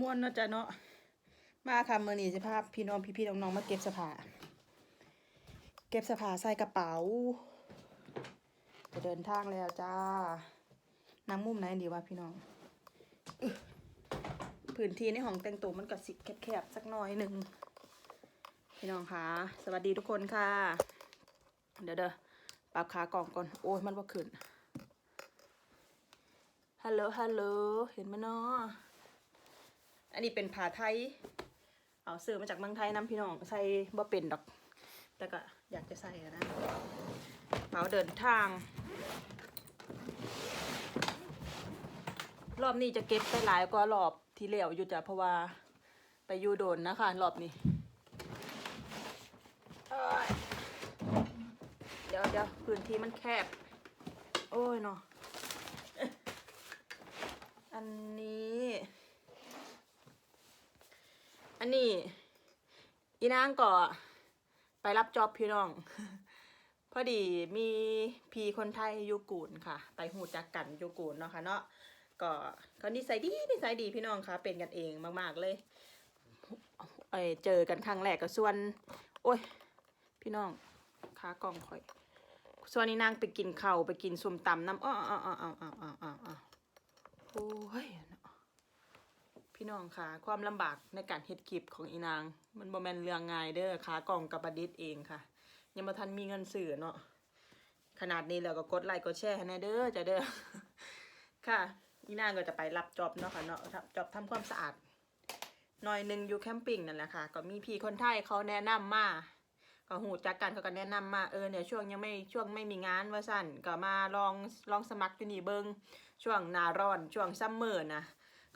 ม้วนๆเนาะจ้ะเนาะมาค่ะเมื้อนี้สิพาพี่น้องพี่ๆน้องๆมาเก็บสภาเก็บสภาใส่กระเป๋าจะเดินทางแล้วจ้านั่งมุมไหนดีวะพี่น้องพื้นที่ในห้องแต่งตัวมันก็สิแคบๆสักหน่อยหนึ่งพี่น้องคะสวัสดีทุกคนค่ะ เดี๋ยวเด้อปรับขากล่องก่อนโอ้ยมันว่าขึ้นฮัลโหลฮัลโหลเห็นไหมเนาะ อันนี้เป็นผ้าไทย เอาซื้อมาจากเมืองไทยน้ำพี่น้อง ใส่บ่เป็นดอก แต่ก็อยากจะใส่นะเป๋าเดินทาง รอบนี้จะเก็บไปหลายกว่ารอบที่แล้วอยู่จ้ะเพราะว่าไปยูโดนนะคะรอบนี้ เดี๋ยวเดี๋ยวพื้นที่มันแคบ โอ้ยเนาะ นนี้ อีนางก็ไปรับจอบพี่น้อง พอดีมีพีคนไทยยูกูนค่ะ ไปหูจักกันยูกูนเนาะค่ะเนาะก็เขานิสัยดีนิสัยดีพี่น้องค่ะ เป็นกันเองมาก ๆเลยเอเจอกันครั้งแรกกับส่วน โอ้ย พี่น้องขากองคอย ส่วนนี้นางไปกินเข่าไปกินส้มตำน้ำอ้ออ้ออ้ออ้ออ้ออ้ออ้อโอ้ย พี่น้องค่ะ ความลำบากในการเฮ็ดคลิปของอีนาง มันบ่แม่นเรื่องง่ายเด้อขากล่องกับประดิษฐ์เองค่ะ ยังบ่ทันมีเงินซื้อเนาะขนาดนี้แล้วก็กดไลค์กดแชร์ให้แน่เด้อจ้ะเด้อค่ะอีนางก็จะไปรับจอบเนาะค่ะเนาะจอบทำความสะอาดหน่อยหนึ่งอยู่แคมปิ้งนั่นแหละค่ะ ก็มีพี่คนไทยเขาแนะนำมาก็หูจักกันเขาก็แนะนำมาเออเนี่ยช่วงยังไม่ช่วงไม่มีงานว่าสั่นก็มาลองลองสมัครอยู่นี่เบิงช่วงหนาร้อนช่วงซัมเมอร์นะ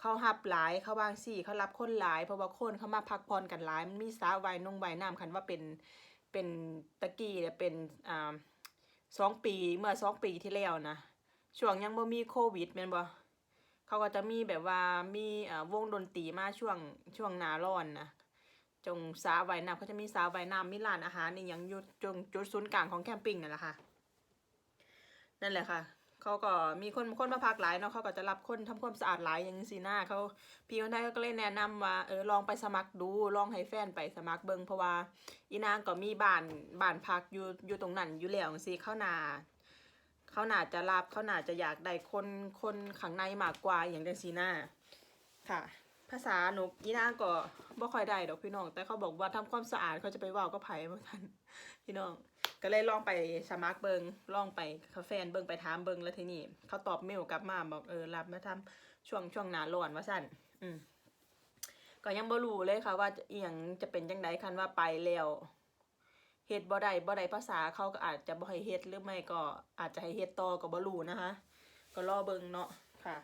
เขาหับหลายเขาบางสี่ เขารับคนหลาย เพราะว่าคนเขามาพักผ่อนกันหลาย มันมีสาววายนงไวน้ำคันว่าเป็นเป็นตะกี้เนี่ยเป็นอ่าสองปีเมื่อสองปีที่แล้วนะช่วงยังบ่มีโควิดแม่นบ่เขาก็จะมีแบบว่ามีอ่าวงดนตรีมาช่วงช่วงหนาร้อนนะจงสาวยน้ำเขาจะมีสาวยน้ำมีร้านอาหารนี่ยังอยู่จงจุดศูนย์กลางของแคมปิ้งนั่นแหละค่ะนั่นแหละค่ะ เขาก็มีคนคนมาพักหลายเนาะเขาก็จะรับคนทำความสะอาดหลายอย่างสีหน้าเขาพี่คนไทยเขาก็เลยแนะนำว่าเออลองไปสมัครดูลองให้แฟนไปสมัครเบิงเพราะว่าอีนางก็มีบ้านบ้านพักอยู่อยู่ตรงนั้นอยู่แล้วสิเข้านาเขาน่าจะรับเขาน่าจะอยากได้คนคนข้างในมากกว่าอย่างจังสีหน้าค่ะ ภาษาหนูอีนางก็บ่ค่อยได้ดอกพี่น้อง แต่เขาบอกว่าทำความสะอาดเขาจะไปว่าก็ไผ่บ่ทันพี่น้อง ก็เลยลองไปสมัครเบิงลองไปคาเฟนเบิงไปถามเบิงแล้วทีนี้เขาตอบเมลกลับมาบอกเออรับมาทำช่วงช่วงหนาร้อนว่าสั่นอืมก็ยังบ่รู้เลยค่ะ ว่าเอียงจะเป็นจังไดคันว่าไปแล้วเฮ็ดบ่ได้บ่ได้ภาษาเขาก็อาจจะบ่ให้เฮ็ดหรือไม่ก็อาจจะให้เฮ็ดต่อก็บ่รู้นะคะ ก็รอเบิงเนาะค่ะ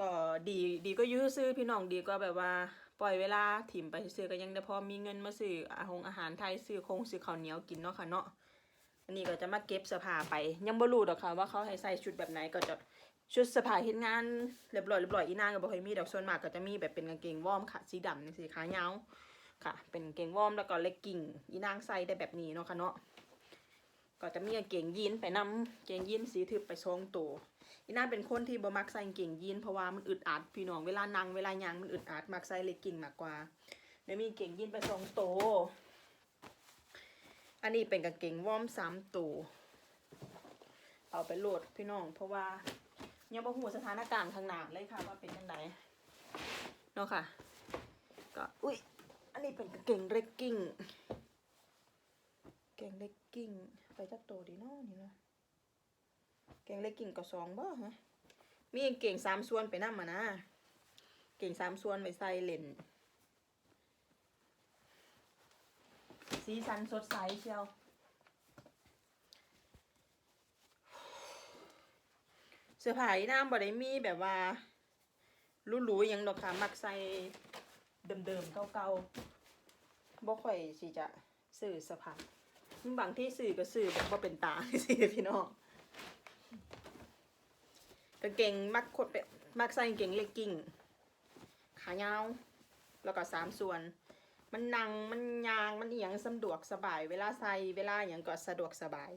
ก็ดีดีก็ยื้อซื้อพี่น้องดีก็แบบว่า ปล่อยเวลาถิ่มไปซื้อก็ยังได้พอมีเงินมาซื้ออาหงอาหารไทยซื้อคงซื้อข้าวเหนียวกินเนาะค่ะเนาะอันนี้ก็จะมาเก็บเสื้อผ้าไป ยังบ่รู้ดอกค่ะว่าเขาให้ใส่ชุดแบบไหนก็จะชุดเสื้อผ้าเฮ็ดงานเรียบร้อยเรียบร้อยอีนางก็บ่ค่อยมีดอกส่วนมากก็จะมีแบบเป็นกางเกงวอร์มค่ะ สีดำนี่สีขายาวค่ะ เป็นกางเกงวอร์มแล้วก็เลกกิ้งอีนางใส่ได้แบบนี้เนาะค่ะเนาะก็จะมีกางเกงยีนไปนำเกงยีนสีทึบไปทรงตัว อีน่าเป็นคนที่บ่มักใส่กางเกงยีนเพราะว่ามันอึดอัดพี่น้องเวลานั่งเวลายางมันอึดอัดมักใส่เลกกิ้งมากกว่าเดี๋ยวมีเกงยีนไปสองตัวอันนี้เป็นกางเกงวอร์มสามตัวเอาไปโหลดพี่น้อง เพราะว่ายังบ่ฮู้สถานการณ์ข้างหน้าเลยค่ะว่าเป็นจังไดเนาะค่ะ ก็อุ้ยอันนี้เป็นกางเกงเลกกิ้งเกงเลกกิ้งไปจักตัวดีเนาะนี่เนาะ เก่งเล็กกิ่งก็สองบ่ฮะมีเก่งสามส่วนไปนั่มานะ เก่งสามส่วนไปใส่เลนสีสันสดใสเชียว เสื้อผ้าอีน้ำบ่ได้มีแบบว่าหรูๆหยังดอกค่ะมักใส่เดิมๆเก่าๆบ่ค่อยสิจะซื้อสื้อผ้าบางที่ซื้อก็ซื้อแบบบ่เป็นตาสิพี่น้อง กางเกงมักขดแบบมักใส่กางเกงเลกกิ้งขายาว แล้วก็สามส่วน มันนังมันยางมันอย่างสะดวกสบาย เวลาใส่เวลาอย่างก็สะดวกสบาย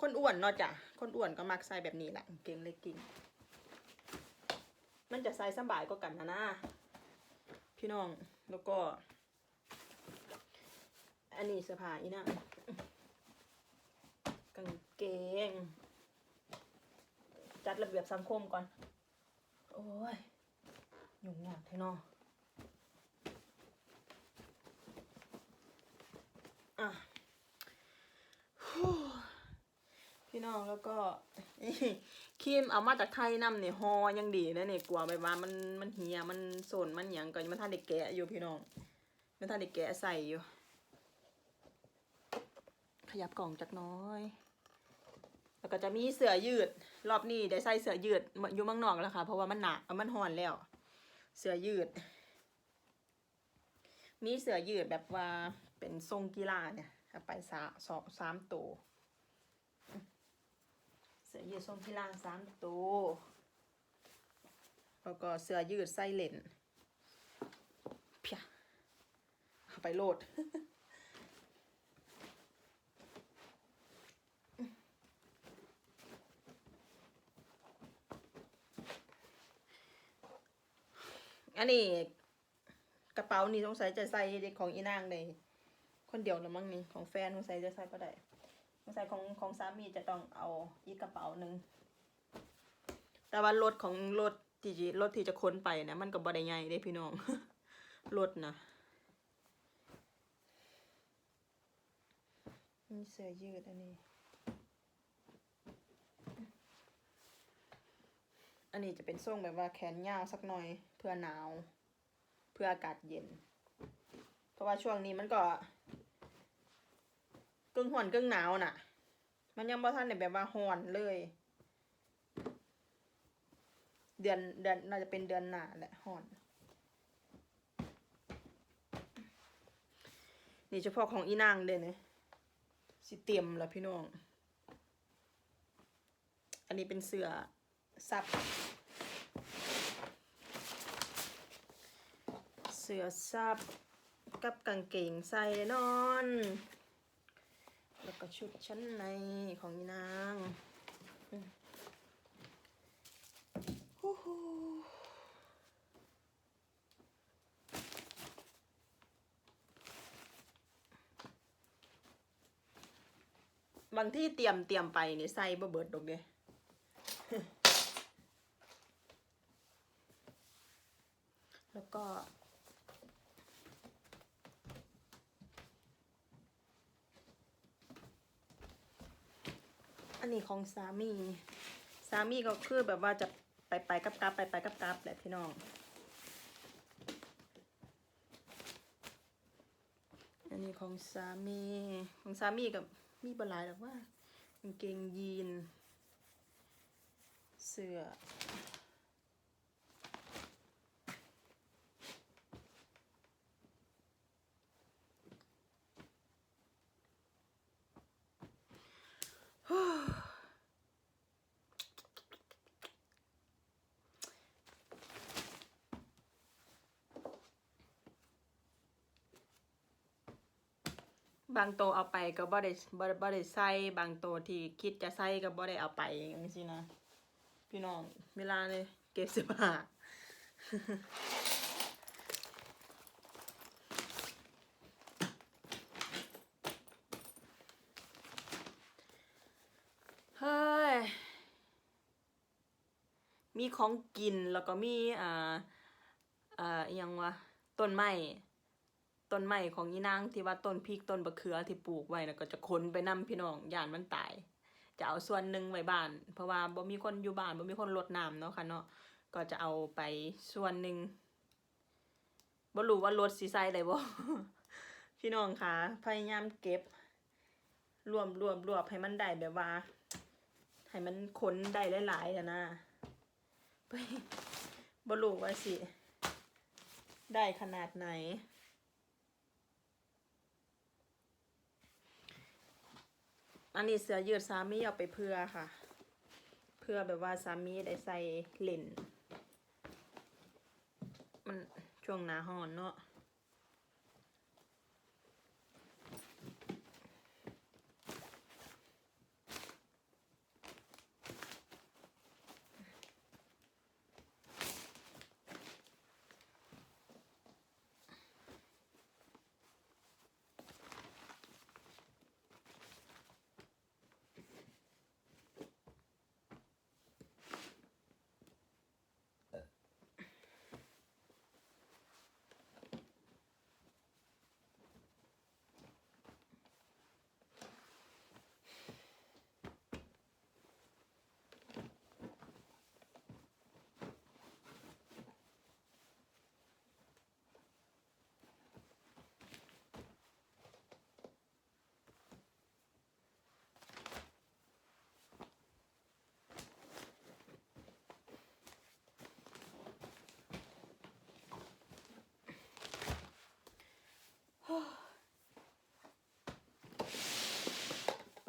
คนอ้วนเนาะจ้ะคนอ้วนก็มักใส่แบบนี้แหละกางเกงเลกกิ้งมันจะใส่สบายกว่ากันนะนะพี่น้องแล้วก็ อันนี้เสื้อผ้าอีนะกางเกง จัดระเบียบสังคมก่อน โอ้ยยุ่งยากแท้เนอะพี่น้องแล้วก็ครีมเอามาจากไทยนำเนี่ยฮอยังดีนะเนี่ยกลัวไปว่ามันมันเหียมันโซนมันหยังก่อนมันท่านเด็กแกะอยู่พี่น้องมันท่านเด็กแกะใส่อยู่ ขยับกล่องจักน้อย แล้วก็จะมีเสื้อยืด รอบนี้ได้ใส่เสื้อยืดอยู่เมืองนอกแล้วค่ะ เพราะว่ามันหนักมันห่อนแล้ว เสื้อยืด มีเสื้อยืดแบบว่าเป็นทรงกีฬาเนี่ยเอาไปสาสองสามตัวเสื้อยืดทรงกีฬาสามตัวแล้วก็เสื้อยืดไส้เลนเพียเอาไปโหลด อันนี้กระเป๋านี่สงสัยจะใส่เด็กของอีนางเลยคนเดียวละมั้งนี่ของแฟนสงสัยจะใส่ก็ได้สงสัยของของสามีจะต้องเอาอีกกระเป๋าหนึ่งแต่ว่ารถของรถที่รถที่จะค้นไปนี่ยมันก็บ่ได้ใหญ่เด้พี่น้องรถนะมีเสื้อยืดอันนี้ อันนี้จะเป็นทรงแบบว่าแขนยาวสักหน่อย พื่อหนาว เพื่ออากาศเย็น เพราะว่าช่วงนี้มันก็กึ่งห่อนกึ่งหนาวน่ะ มันยังบ่ทันได้แบบว่าห่อนเลย เดือนเดือนน่าจะเป็นเดือนหนาแหละห่อน นี่เฉพาะของอีนางเด้เนี่ยสิเตรียมแล้วพี่น้อง อันนี้เป็นเสือซับ เสือซับกับกางเกงใส่นอน แล้วก็ชุดชั้นในของนางฮู้ฮู้บางที่เตรียมเตรียมไปนี่ใส่บ่เบิดดอกเด้ แล้วก็ อันนี้ ของสามี สามีก็คือแบบว่าจะไปไปกับกับไปไปกับกับแหละพี่น้อง อันนี้ของสามี ของสามีกับมีบลายหรอกว่ากางเกงยีน เสื้อ บางโตวเอาไปก็บ่ได้บ่ได้บ่ได้ใส่บางโตวที่คิดจะใส่ก็บ่ได้เอาไปอย่างนี้นะ พี่น้องเวลาเลยเก็บเสื้อผ้าเฮ้ย มีของกินแล้วก็มีอ่าอ่าอิหยังวะต้นไม้ ต้นไม้ของอีนางที่ว่าต้นพริกต้นบะเขือที่ปลูกไว้แล้วก็จะขนไปนํพี่น้องย่านมันตาย จะเอาส่วนหนึ่งไว้บ้าน เพราะว่าบ่มีคนอยู่บ้านบ่มีคนรดน้ำเนาะค่ะเนาะก็จะเอาไปส่วนหนึ่งบ่รู้ว่ารถสิใส่ได้บ่พี่น้องคะพยายามเก็บ รวมรวมรวบให้มันได้แบบว่า ให้มันขนได้หลายๆอะนะบ่รู้ว่าสิ ได้ขนาดไหน อันนี้เสื้อยืดสามีเอาไปเพื่อค่ะ เพื่อแบบว่าสามีได้ใส่เลนมันช่วงหนาหอนเนาะ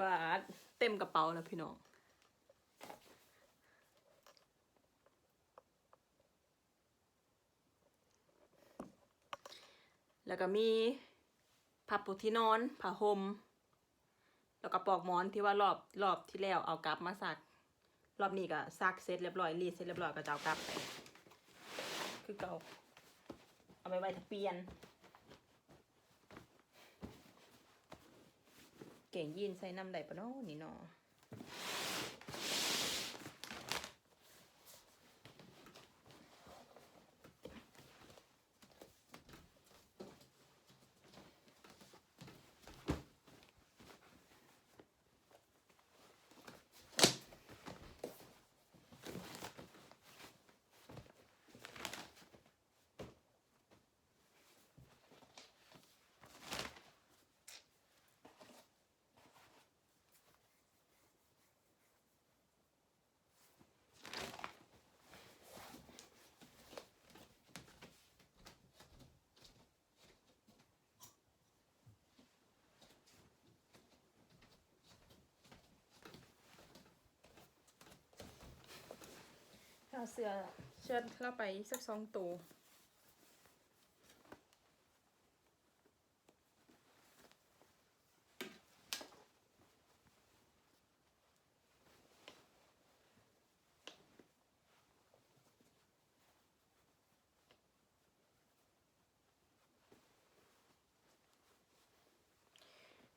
บาทเต็มกระเป๋าแล้วพี่น้องแล้วก็มีผ้าปูที่นอนผ้าห่มแล้วก็ปลอกหมอนที่ว่ารอบรอบที่แล้วเอากลับมาซัก รอบนี้ก็ซักเสร็จเรียบร้อยรีดเสร็จเรียบร้อยก็จะเอากลับไปคือเก่าเอาไปไว้ถ้าเปลี่ยน เก่งยีนใส่น้ำไดปะเนาะนี่เนาะ เอาเสือเชิดเราไปสักสองตัว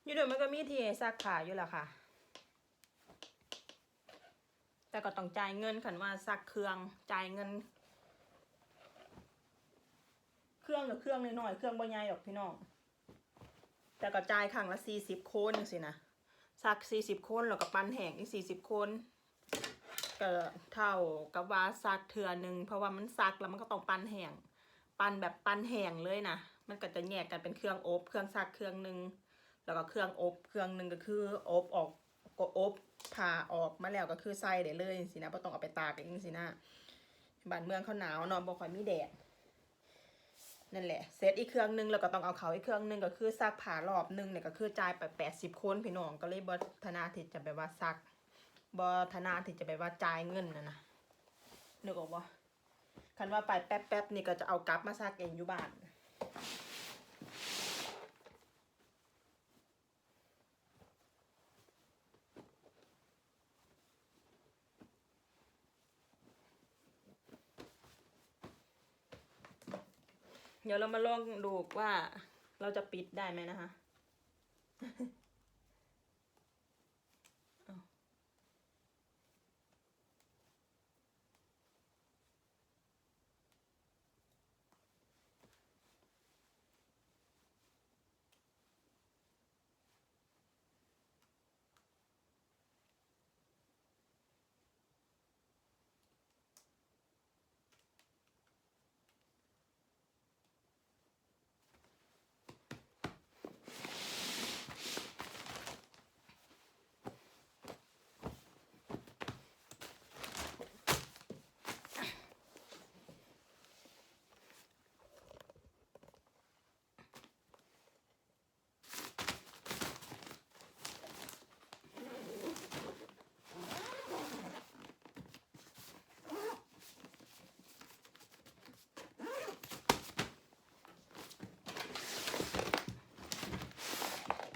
อยู่เดี๋ยวมันก็มีที่ซักขาอยู่แหละค่ะ แต่ก็ต้องจ่ายเงินขันว่าซักเครื่องจ่ายเงิน เครื่องหรือเครื่องน้อยๆเครื่องบ่ใหญ่หรอกพี่น้องแต่ก็จ่ายครั้งละสี่สิบคนจังสินะซักสี่สิบคนแล้วก็ปั้นแห้งอีกสี่สิบคนก็เท่ากับว่าซักเทือหนึ่งเพราะว่ามันซักแล้วมันก็ต้องปั้นแห้งปั้นแบบปั้นแห้งเลยนะมันก็จะแยกกันเป็นเครื่องอบ เครื่องซักเครื่องหนึ่งแล้วก็เครื่องอบ เครื่องหนึ่งก็คืออบออก ก็อบผ่าออกมาแล้วก็คือใส่ได้เลยสินะบ่ต้องเอาไปตากเองสินะบ้านเมืองเขาหนาวเนอนบ่ค่อยมีแดดนั่นแหละเซตอีกเครื่องหนึงแล้วก็ต้องเอาเขาอีกเครื่องหนึงก็คือซักผ่ารอบหนึงเนี่ยก็คือจ่ายไปแปดสิบคนพี่น้องก็เลยบ่ธนาที่จะไปว่าซักบ่ธนาที่จะไปว่าจ่ายเงินนะนะนึกออกบ่คันว่าไปแป๊บๆนี่ก็จะเอากลับมาซักเองอยู่บ้าน เดี๋ยวเรามาลองดูว่าเราจะปิดได้ไหมนะคะ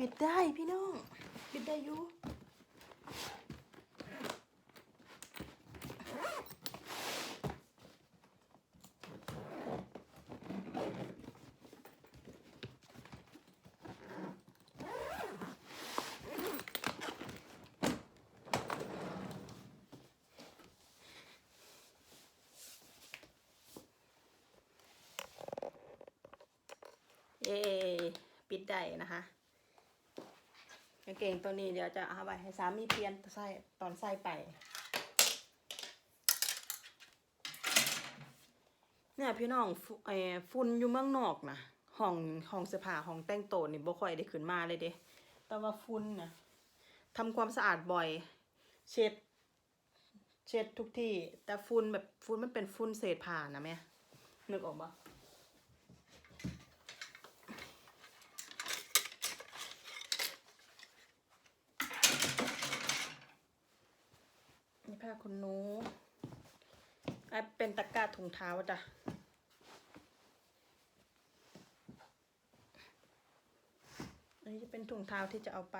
ปิดได้พี่น้อง ปิดได้อยู่เย้ปิดได้นะคะางเกงตัวนี้เดี๋ยวจะเอาไว้ให้สามีเปลี่ยนใส่ตอนใส่ไป เนี่ยพี่น้องฟุเออฝุ่นอยู่เมืองนอกนะห้องห้องเสื้อผ้าห้องแต่งตัวนี่บ่ค่อยได้ขึ้นมาเลยเด้แต่ว่าฝุ่นนะทำความสะอาดบ่อย เช็ด เช็ดทุกที่ แต่ฝุ่นแบบฝุ่นมันเป็นฝุ่นเศษผ้านะแม่นึกออกปะ ขนหนูอะเป็นตะกร้าถุงเท้าจ้ะอันนี้จะเป็นถุงเท้าที่จะเอาไป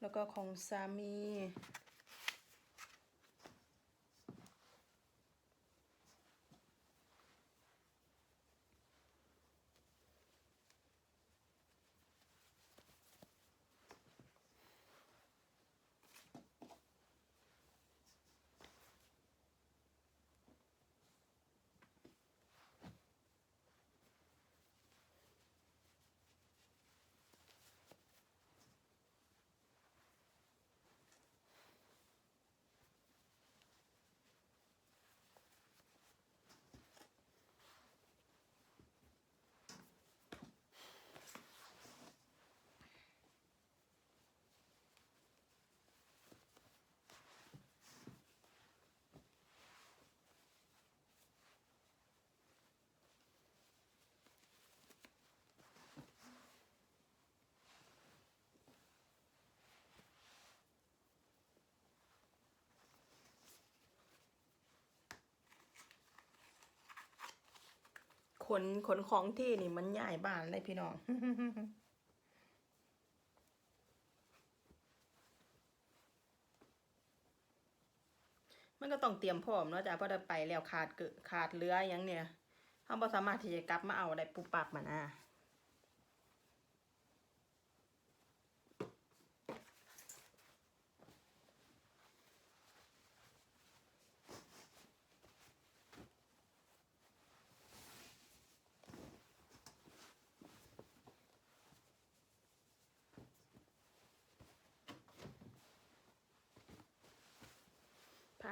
แล้วก็ของสามี นขนของที่นี่มันใหญ่บ้านเลยพี่น้องมันก็ต้องเตรียมพร้อมเนาะจ้ะเพราะถ้าไปแล้วขาดเกิดขาดเรืออย่างเนี่ยเขาบ่สามารถที่จะกลับมาเอาได้ปุบปับมาน่ะ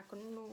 ผ้าขนหนู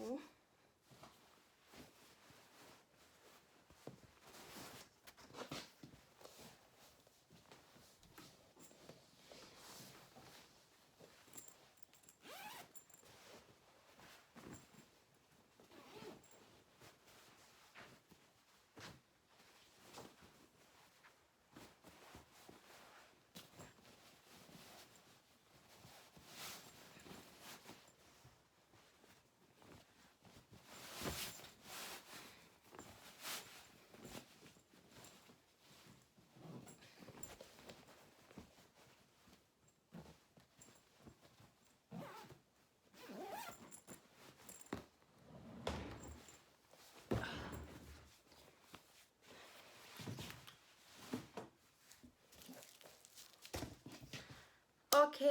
เค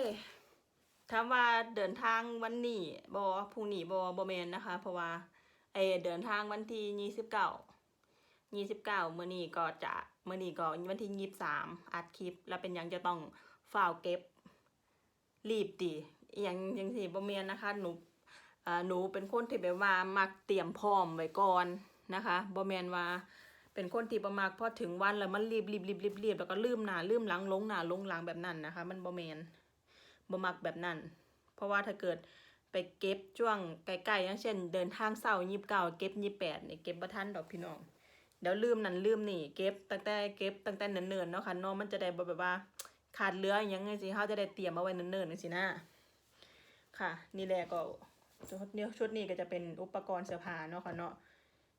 ถามว่าเดินทางวันนี้บอพรุ่งนี้บอบอแมนนะคะ เพราะว่าไอเดินทางวันที่ยี่สิบเก้ายี่สิบเก้ามื่อนี้ก็จะมื่อนี้ก็วันที่ยี่สิบสามอัดคลิป แล้วเป็นยังจะต้องฝ่าวเก็บรีบดีอหยังอยังสี่บอแมนนะคะ หนูอ่าหนูเป็นคนที่แบบว่ามักเตรียมพร้อมไว้ก่อนนะคะบอแมนว่าเป็นคนที่ประมาณพอถึงวันแล้วมันรีบรีบรีบรีบรีบแล้วก็ลืมหนาลืมหลังลงหนาลงหลังแบบนั้นนะคะ มันบอแมน บ่มักแบบนั้น เพราะว่าถ้าเกิดไปเก็บช่วงใกล้ๆอย่างเช่น เดินทางเศร้ายิบเก้าเก็บยิบแปดเนี่ยเก็บบ่ทันดอกพี่น้องเดี๋ยวลืมนั่นลืมนี่เก็บตั้งแต่เก็บตั้งแต่เนิ่นๆเนาะค่ะน้องมันจะได้แบบว่า ขาดเหลืออหยังไงสิเฮาจะได้เตรียมเอาไว้เนิ่นๆจังซี่นะค่ะ นี่แหละก็ชุดนี้ชุดนี้ก็จะเป็นอุปกรณ์เสื้อผ้าเนาะค่ะเนาะ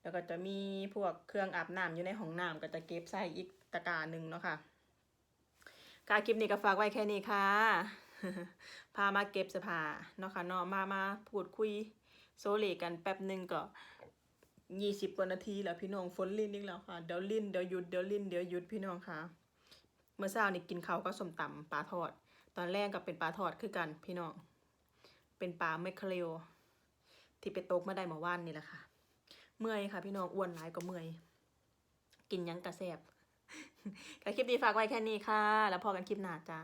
แล้วก็จะมีพวกเครื่องอาบน้ำอยู่ในห้องน้ำก็จะเก็บใส่อีกตะกร้าหนึ่งเนาะค่ะการคลิปนี้ก็ฝากไว้แค่นี้ค่ะ พามาเก็บเสื้อผ้าเนาะค่ะเนาะมามาพูดคุยโซเลกันแป๊บหนึ่งก็ยี่สิบกว่านาทีแล้วพี่น้องฝนลิ้นอีกแล้วค่ะเดี๋ยวลิ้นเดี๋ยวหยุดเดี๋ยวลิ้นเดี๋ยวหยุดพี่น้องค่ะ เมื่อเช้านี่กินข้าวก็สมตำปลาทอด ตอนแรกก็เป็นปลาทอดคือกันพี่น้อง เป็นปลาแมคเคเรลที่ไปตกมาได้เมื่อวานนี่แหละค่ะ เมื่อยค่ะ พี่น้องอ้วนหลายก็เมื่อย กินยังกระแซบก็คลิปนี้ฝากไว้แค่นี้ค่ะ แล้วพอกันคลิปหน้าจ้า